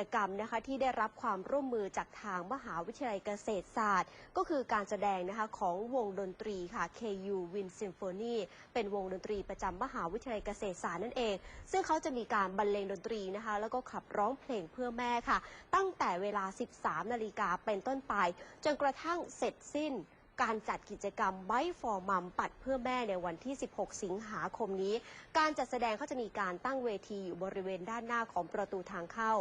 กิจกรรมนะคะที่ได้รับความร่วมมือจากทางมหาวิทยาลัยเกษตรศาสตร์ ก็คือการแสดงนะคะของวงดนตรีค่ะ KU Win Symphony เป็นวงดนตรีประจำมหาวิทยาลัยเกษตรศาสตร์นั่นเอง ซึ่งเขาจะมีการบรรเลงดนตรีนะคะ แล้วก็ขับร้องเพลงเพื่อแม่ค่ะ ตั้งแต่เวลา 13 นาฬิกาเป็นต้นไป จนกระทั่งเสร็จสิ้น การจัดกิจกรรมไบฟอร์มัมปัดเพื่อแม่ในวันที่ 16 สิงหาคมนี้ การจัดแสดงเขาจะมีการตั้งเวทีอยู่บริเวณด้านหน้าของประตูทางเข้า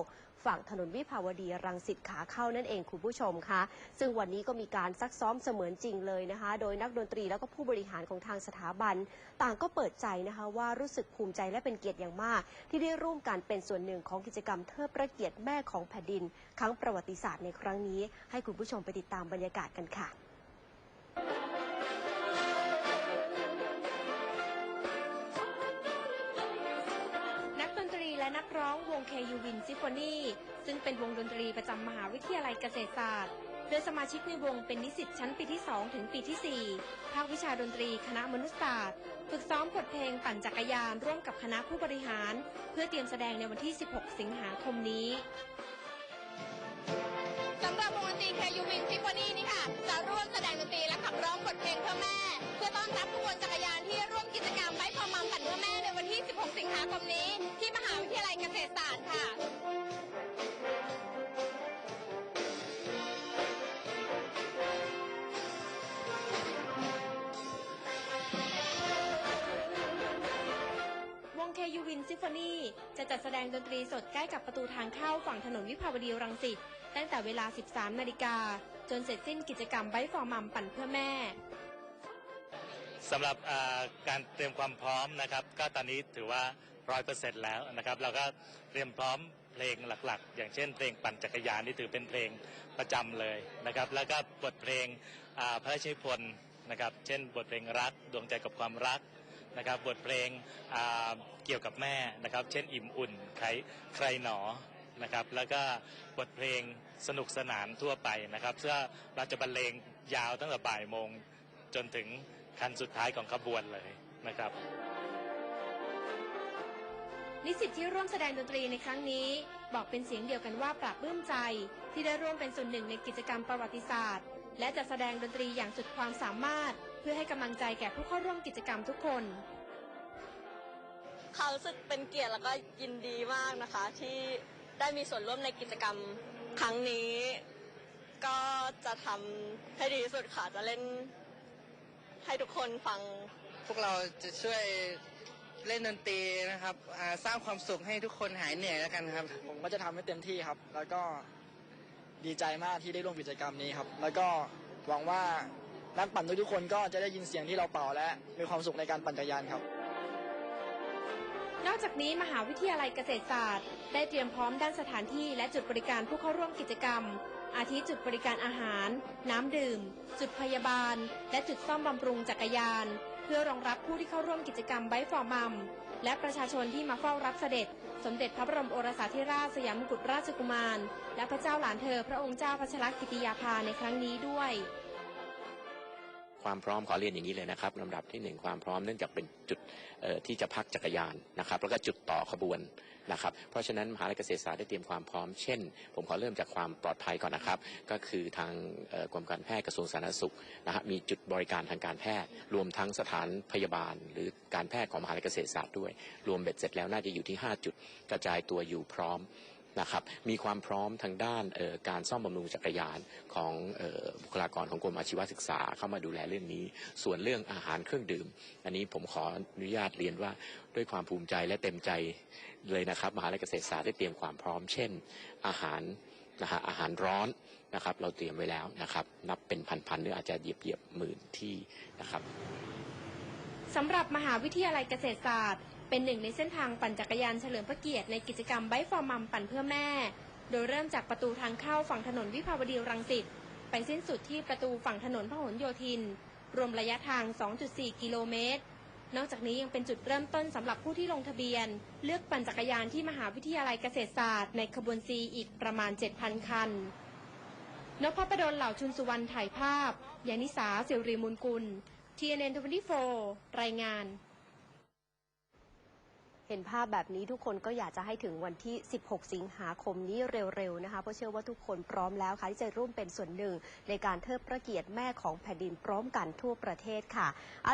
ฝั่งถนนวิภาวดีรังสิตขาเข้านั่นเองคุณผู้ชมคะ ซึ่งวันนี้ก็มีการซักซ้อมเสมือนจริงเลยนะคะ โดยนักดนตรีแล้วก็ผู้บริหารของทางสถาบัน ต่างก็เปิดใจนะคะว่ารู้สึกภูมิใจและเป็นเกียรติอย่างมาก ที่ได้ร่วมกันเป็นส่วนหนึ่งของกิจกรรมเทิดพระเกียรติแม่ของแผ่นดิน ครั้งประวัติศาสตร์ในครั้งนี้ ให้คุณผู้ชมไปติดตามบรรยากาศกันค่ะ และนักร้องวง KU Win Symphony ซึ่งเป็นวงดนตรีประจำมหาวิทยาลัยเกษตรศาสตร์ โดยสมาชิกในวงเป็นนิสิตชั้นปีที่ 2 ถึงปีที่ 4 ภาควิชาดนตรีคณะมนุษยศาสตร์ ฝึกซ้อมบทเพลงปั่นจักรยานร่วมกับคณะผู้บริหาร เพื่อเตรียมแสดงในวันที่ 16 สิงหาคมนี้สำหรับวงดนตรี KU Win Symphony นี่ค่ะ จะร่วมแสดงดนตรีและขับร้องบทเพลงเพื่อแม่ เพื่อต้อนรับขบวนจักรยานที่ร่วมกิจกรรมไบค์พอมัมปั่นเพื่อแม่ในวันที่ 16 สิงหาคมนี้ จะจัดแสดงดนตรีสดใกล้กับประตูทางเข้าฝั่งถนนวิภาวดีรังสิตตั้งแต่เวลา 13 นาฬิกา จนเสร็จสิ้นกิจกรรมไบฟอร์มัมปั่นเพื่อแม่สำหรับการเตรียมความพร้อมนะครับ ก็ตอนนี้ถือว่าร้อยเปอร์เซ็นต์แล้วนะครับ เราก็เตรียมพร้อมเพลงหลักๆ อย่างเช่นเพลงปั่นจักรยานนี่ถือเป็นเพลงประจำเลยนะครับ แล้วก็บทเพลงพระราชนิพนธ์นะครับ เช่นบทเพลงรักดวงใจกับความรัก นะครับบทเพลงเกี่ยวกับแม่นะครับ เช่นอิ่มอุ่นใครใครหนอนะครับแล้วก็บทเพลงสนุกสนานทั่วไปนะครับเพื่อเราจะบรรเลงยาวตั้งแต่บ่ายโมงจนถึงคันสุดท้ายของขบวนเลยนะครับนิสิตที่ร่วมแสดงดนตรีในครั้งนี้ บอกเป็นเสียงเดียวกันว่าปรับปลื้มใจ ที่ได้ร่วมเป็นส่วนหนึ่งในกิจกรรมประวัติศาสตร์ และจะแสดงดนตรีอย่างสุดความสามารถ เพื่อให้กำลังใจแก่ผู้เข้าร่วมกิจกรรมทุกคนเขารู้สึกเป็นเกียรติแล้วก็ยินดีมากนะคะ ที่ได้มีส่วนร่วมในกิจกรรมครั้งนี้ ก็จะทำให้ดีที่สุดค่ะจะเล่นให้ทุกคนฟัง พวกเราจะช่วยเล่นดนตรีนะครับอ่าสร้างความสุขให้ทุกคนหายเหนื่อยแล้วกันครับ ผมก็จะทำให้เต็มที่ครับ แล้วก็ดีใจมากที่ได้ร่วมกิจกรรมนี้ครับ แล้วก็หวังว่า นักปั่นทุกๆคนก็จะได้ยินเสียงที่เราเป่าและมีความสุขในการปั่นจักรยานครับ นอกจากนี้มหาวิทยาลัยเกษตรศาสตร์ ได้เตรียมพร้อมด้านสถานที่และจุดบริการผู้เข้าร่วมกิจกรรม อาทิจุดบริการอาหาร น้ำดื่ม จุดพยาบาล และจุดซ่อมบำรุงจักรยาน เพื่อรองรับผู้ที่เข้าร่วมกิจกรรมไบฟอร์มัมและประชาชนที่มาเฝ้ารับเสด็จ สมเด็จพระบรมโอรสาธิราชสยามกุฎราชกุมาร และพระเจ้าหลานเธอพระองค์เจ้าพัชรกิติยาภาในครั้งนี้ด้วย ความพร้อมขอเรียนอย่างนี้เลยนะครับลำดับที่หนึ่งความพร้อมเนื่องจากเป็นจุดที่จะพักจักรยานนะครับแล้วก็จุดต่อขบวนนะครับเพราะฉะนั้นมหาวิทยาลัยเกษตรศาสตร์ได้เตรียมความพร้อมเช่น ผมขอเริ่มจากความปลอดภัยก่อนนะครับ ก็คือทางกรมการแพทย์กระทรวงสาธารณสุขนะฮะมีจุดบริการทางการแพทย์ รวมทั้งสถานพยาบาล หรือการแพทย์ของมหาวิทยาลัยเกษตรศาสตร์ด้วย รวมเบ็ดเสร็จแล้วน่าจะอยู่ที่ 5 จุดกระจายตัวอยู่พร้อม นะครับมีความพร้อมทางด้านการซ่อมบำรุงจักรยานของออบุคลากรของกรมอาชีวศึกษาเข้ามาดูแลเรื่องนี้ ส่วนเรื่องอาหารเครื่องดื่ม อันนี้ผมขออนุญาตเรียนว่าด้วยความภูมิใจและเต็มใจเลยนะครับมหาวิทยาลัยเกษตรศาสตร์ได้เตรียมความพร้อม เช่น อาหารนะฮะอาหารร้อนนะครับ เราเตรียมไว้แล้วนะครับ นับเป็นพันๆหรืออาจจะเหยียบเหยียบๆหมื่นที่นะครับสำหรับมหาวิทยาลัยเกษตรศาสตร์ เป็นหนึ่งในเส้นทางปั่นจักรยานเฉลิมพระเกียรติในกิจกรรมไบฟอร์มัมปั่นเพื่อแม่ โดยเริ่มจากประตูทางเข้าฝั่งถนนวิภาวดีรังสิตไปสิ้นสุดที่ประตูฝั่งถนนพหลโยธิน รวมระยะทาง 2.4 กิโลเมตร นอกจากนี้ยังเป็นจุดเริ่มต้นสำหรับผู้ที่ลงทะเบียน เลือกปั่นจักรยานที่มหาวิทยาลัยเกษตรศาสตร์ในขบวนซีอีกประมาณ 7,000 คันนพประดลเหล่าชุนสุวรรณถ่ายภาพยานิสาเสิริมูลกุล TNN 24รายงาน เห็นภาพแบบนี้ทุกคนก็อยากจะให้ถึงวันที่ 16 สิงหาคมนี้เร็วๆนะคะ เพราะเชื่อว่าทุกคนพร้อมแล้วค่ะที่จะร่วมเป็นส่วนหนึ่งในการเทิดพระเกียรติแม่ของแผ่นดินพร้อมกันทั่วประเทศค่ะ